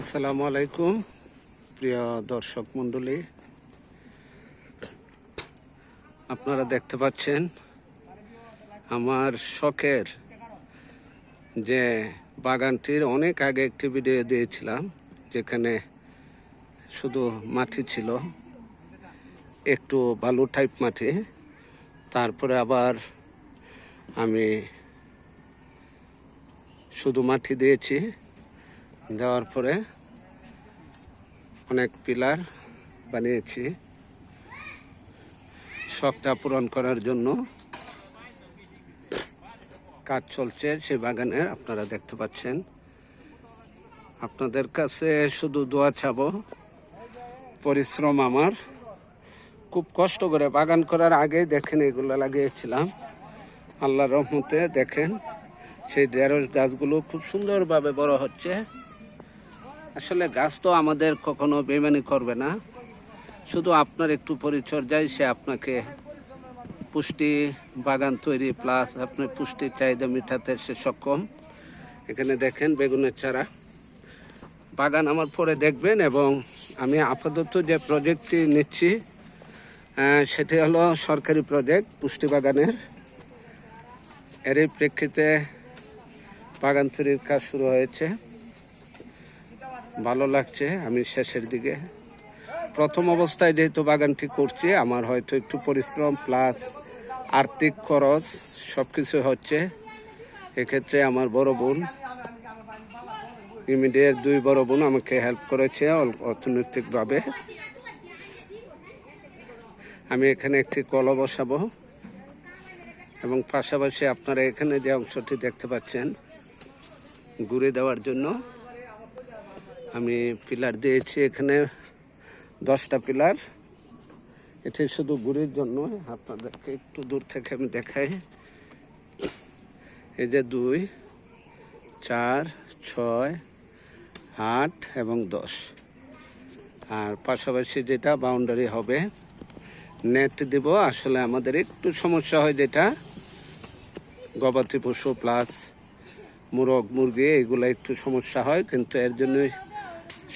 আসসালামু আলাইকুম, প্রিয় দর্শক মণ্ডলী। আপনারা দেখতে পাচ্ছেন, আমার শখের যে বাগানটির অনেক আগে একটি ভিডিও দিয়েছিলাম, যেখানে শুধু মাটি ছিল, একটু বালু টাইপ মাটি। তারপরে আবার আমি শুধু মাটি দিয়েছি। দেওয়ার পরে অনেক পিলার বানিয়েছি। শখটা পূরণ করার জন্য কাজ চলছে সেই বাগানের আপনারা দেখতে পাচ্ছেন। আপনাদের কাছে শুধু দোয়া চাবো, পরিশ্রম আমার। খুব কষ্ট করে বাগান করার আগেই দেখেন এগুলো লাগিয়েছিলাম। আল্লাহ রহমতে দেখেন, সেই ঢেঁড়স গাছগুলো খুব সুন্দরভাবে বড় হচ্ছে। আসলে গাছ তো আমাদের কখনো বেমানি করবে না। শুধু আপনার একটু পরিচর্যায় সে আপনাকে পুষ্টি বাগান তৈরি প্লাস আপনার পুষ্টির চাহিদা মেটাতে সে সক্ষম। এখানে দেখেন বেগুনের চারা। বাগান আমার পরে দেখবেন এবং আমি আপাতত যে প্রজেক্টটি নিচ্ছি সেটি হলো সরকারি প্রজেক্ট পুষ্টি বাগানের। এরই প্রেক্ষিতে বাগান তৈরির কাজ শুরু হয়েছে। ভালো লাগছে, আমি শেষের দিকে। প্রথম অবস্থায় যেহেতু বাগানটি করছি, আমার হয়তো একটু পরিশ্রম প্লাস আর্থিক খরচ সব কিছু হচ্ছে। এক্ষেত্রে আমার বড় বোন, ইমিডিয়েট দুই বড় বোন আমাকে হেল্প করেছে অর্থনৈতিকভাবে। আমি এখানে একটি কল বসাবো। এবং পাশাপাশি আপনারা এখানে যে অংশটি দেখতে পাচ্ছেন, ঘুরে দেওয়ার জন্য। আমি পিলার দিয়েছি এখানে, দশটা পিলার। এটি শুধু গুড়ির জন্য, আপনাদেরকে একটু দূর থেকে আমি দেখাই। এই যে দুই, চার, ছয়, আট এবং দশ। আর পাশাপাশি যেটা বাউন্ডারি হবে নেট দিব। আসলে আমাদের একটু সমস্যা হয় যেটা, গবাদি পশু প্লাস মুরগ, মুরগি, এগুলো একটু সমস্যা হয়, কিন্তু এর জন্যই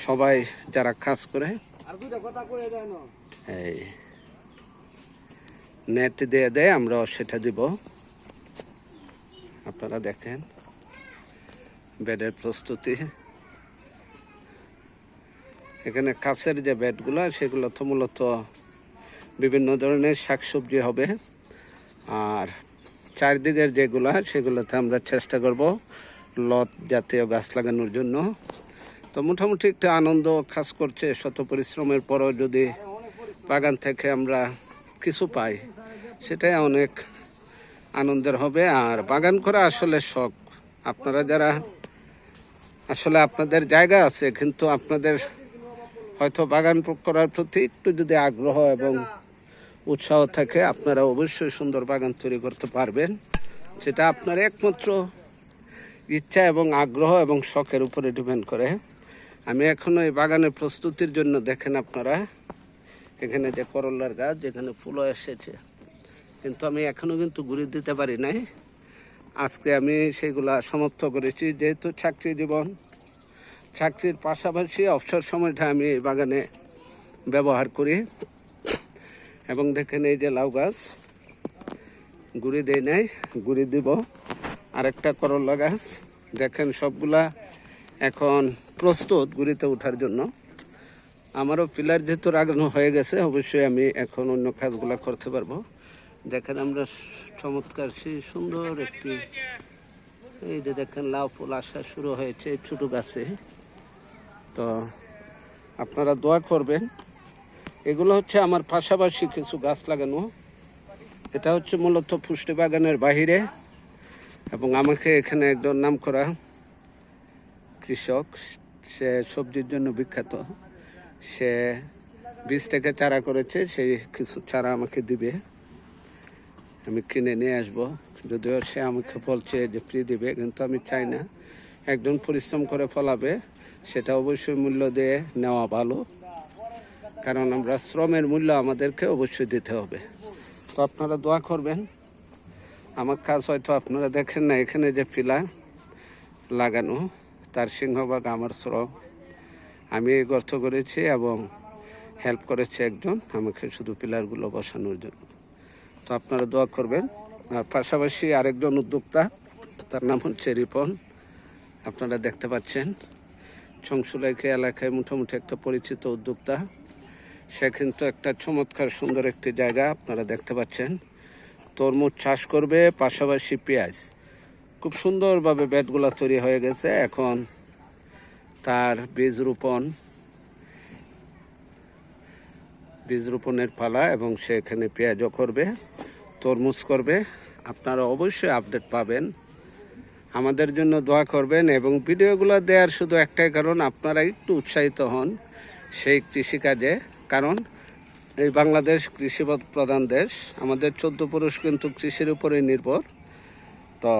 সবাই যারা কাজ করে এই নেট দিয়ে দেয় আমরাও সেটা দিব। আপনারা দেখেন বেডের প্রস্তুতি। এখানে কাছের যে বেডগুলো সেগুলো তো মূলত বিভিন্ন ধরনের শাকসবজি হবে। আর চারদিকের যেগুলো সেগুলোতে আমরা চেষ্টা করব লত জাতীয় গাছ লাগানোর জন্য। তো মোটামুটি একটা আনন্দ কাজ করছে, শত পরিশ্রমের পরও যদি বাগান থেকে আমরা কিছু পাই, সেটাই অনেক আনন্দের হবে। আর বাগান করা আসলে শখ। আপনারা যারা, আসলে আপনাদের জায়গা আছে, কিন্তু আপনাদের হয়তো বাগান করার প্রতি একটু যদি আগ্রহ এবং উৎসাহ থাকে, আপনারা অবশ্যই সুন্দর বাগান তৈরি করতে পারবেন। সেটা আপনার একমাত্র ইচ্ছা এবং আগ্রহ এবং শখের উপরে ডিপেন্ড করে। আমি এখনও এই বাগানের প্রস্তুতির জন্য দেখেন আপনারা, এখানে যে করল্লার গাছ, যেখানে ফুলও এসেছে। কিন্তু আমি এখনও কিন্তু ঘুরে দিতে পারি নাই। আজকে আমি সেগুলা সমাপ্ত করেছি, যেহেতু চাকরি জীবন। চাকরির পাশাপাশি অবসর সময়টা আমি এই বাগানে ব্যবহার করি। এবং দেখেন এই যে লাউ গাছ, গুড়ি দেই নাই, গুড়ি দিব। আরেকটা করলা গাছ, দেখেন সবগুলা এখন প্রস্তুত গুড়িতে ওঠার জন্য। আমারও পিলার যেহেতু লাগানো হয়ে গেছে, অবশ্যই আমি এখন অন্য কাজগুলো করতে পারব। দেখেন আমরা চমৎকার সেই সুন্দর একটি, এই যে দেখেন লাউ ফুল আসা শুরু হয়েছে ছোটো গাছে। তো আপনারা দোয়া করবেন। এগুলো হচ্ছে আমার পাশাপাশি কিছু গাছ লাগানো। এটা হচ্ছে মূলত পুষ্টি বাগানের বাহিরে এবং আমাকে এখানে একজন নাম করা কৃষক, সে সবজির জন্য বিখ্যাত। সে বীজ থেকে চারা করেছে, সেই কিছু চারা আমাকে দিবে। আমি কিনে নিয়ে আসব। যদিও সে আমাকে বলছে যে ফ্রি দিবে, কিন্তু আমি চাই না। একজন পরিশ্রম করে ফলাবে, সেটা অবশ্যই মূল্য দিয়ে নেওয়া ভালো। কারণ আমরা শ্রমের মূল্য আমাদেরকে অবশ্যই দিতে হবে। তো আপনারা দোয়া করবেন। আমার কাজ হয়তো আপনারা দেখেন না, এখানে যে পিলা লাগানো। তার সিংহভাগ আমার শ্রম। আমি এই গর্ত করেছি এবং হেল্প করেছে একজন, আমাকে শুধু পিলারগুলো বসানোর জন্য। তো আপনারা দোয়া করবেন। আর পাশাপাশি আরেকজন উদ্যোক্তা, তার নাম হচ্ছে রিপন। আপনারা দেখতে পাচ্ছেন চংশুলাইকে এলাকায় মোটামুটি একটা পরিচিত উদ্যোক্তা। সে কিন্তু একটা চমৎকার সুন্দর একটি জায়গা, আপনারা দেখতে পাচ্ছেন। তরমুজ চাষ করবে, পাশাপাশি পেঁয়াজ। খুব সুন্দরভাবে বেডগুলো তৈরি হয়ে গেছে। এখন তার বীজ রোপণ বীজ রোপণের পালা এবং সে এখানে পেঁয়াজও করবে, তরমুজ করবে। আপনারা অবশ্যই আপডেট পাবেন। আমাদের জন্য দোয়া করবেন এবং ভিডিওগুলো দেওয়ার শুধু একটাই কারণ, আপনারা একটু উৎসাহিত হন সেই কৃষিকাজে কারণ এই বাংলাদেশ কৃষি প্রধান দেশ, আমাদের চোদ্দ পুরুষ কিন্তু কৃষির উপরেই নির্ভর। তো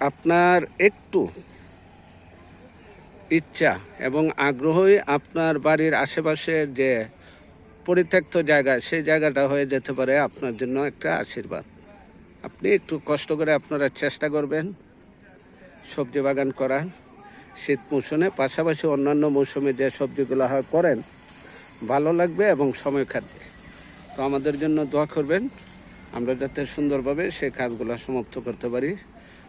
আপনার একটু ইচ্ছা এবং আগ্রহই আপনার বাড়ির আশেপাশের যে পরিত্যক্ত জায়গা, সেই জায়গাটা হয়ে যেতে পারে আপনার জন্য একটা আশীর্বাদ। আপনি একটু কষ্ট করে আপনারা চেষ্টা করবেন, সবজি বাগান করার। শীত মৌসুমে পাশাপাশি অন্যান্য মৌসুমে যে সবজিগুলো হয় করেন, ভালো লাগবে এবং সময় কাটবে। তো আমাদের জন্য দোয়া করবেন, আমরা যাতে সুন্দরভাবে সেই কাজগুলো সমাপ্ত করতে পারি।